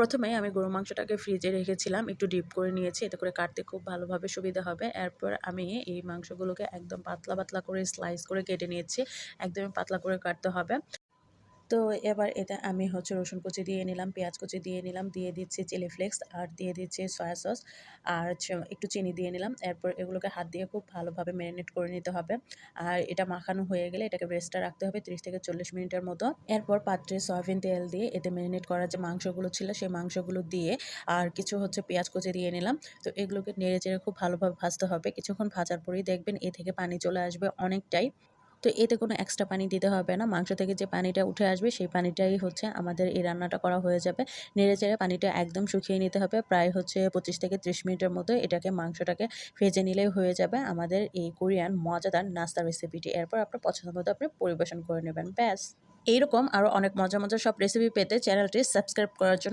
প্রথমে আমি গরু মাংসটাকে ফ্রিজে রেখেছিলাম, একটু ডিপ করে নিয়েছি, এতে করে কাটতে খুব ভালোভাবে সুবিধা হবে। এরপর আমি এই মাংসগুলোকে একদম পাতলা পাতলা করে স্লাইস করে কেটে নিয়েছি, একদমই পাতলা করে কাটতে হবে। তো এবার এটা আমি হচ্ছে রসুন কুচি দিয়ে নিলাম, পেঁয়াজ কুচি দিয়ে নিলাম, দিয়ে দিচ্ছি চিলি ফ্লেক্স আর দিয়ে দিচ্ছি সয়া সস আর একটু চিনি দিয়ে নিলাম। এরপর এগুলোকে হাত দিয়ে খুব ভালোভাবে ম্যারিনেট করে নিতে হবে। আর এটা মাখানো হয়ে গেলে এটাকে রেস্টটা রাখতে হবে তিরিশ থেকে চল্লিশ মিনিটের মতো। এরপর পাত্রে সয়াবিন তেল দিয়ে এতে ম্যারিনেট করার যে মাংসগুলো ছিল সেই মাংসগুলো দিয়ে আর কিছু হচ্ছে পেঁয়াজ কুচি দিয়ে নিলাম। তো এগুলোকে নেড়ে চেড়ে খুব ভালোভাবে ভাজতে হবে। কিছুক্ষণ ভাজার পরেই দেখবেন এ থেকে পানি চলে আসবে অনেকটাই। তো এতে কোনো এক্সট্রা পানি দিতে হবে না। মাংস থেকে যে পানিটা উঠে আসবে, সেই পানিটাই হচ্ছে আমাদের এই রান্নাটা করা হয়ে যাবে। নেড়ে চেড়ে পানিটা একদম শুকিয়ে নিতে হবে। প্রায় হচ্ছে পঁচিশ থেকে ত্রিশ মিনিটের মতো এটাকে মাংসটাকে ভেজে নিলেই হয়ে যাবে আমাদের এই কোরিয়ান মজাদার নাস্তা রেসিপিটি এরপর আপনার পছন্দ মতো আপনি পরিবেশন করে নেবেন। ব্যাস। এইরকম আরও অনেক মজা মজার সব রেসিপি পেতে চ্যানেলটি সাবস্ক্রাইব করার জন্য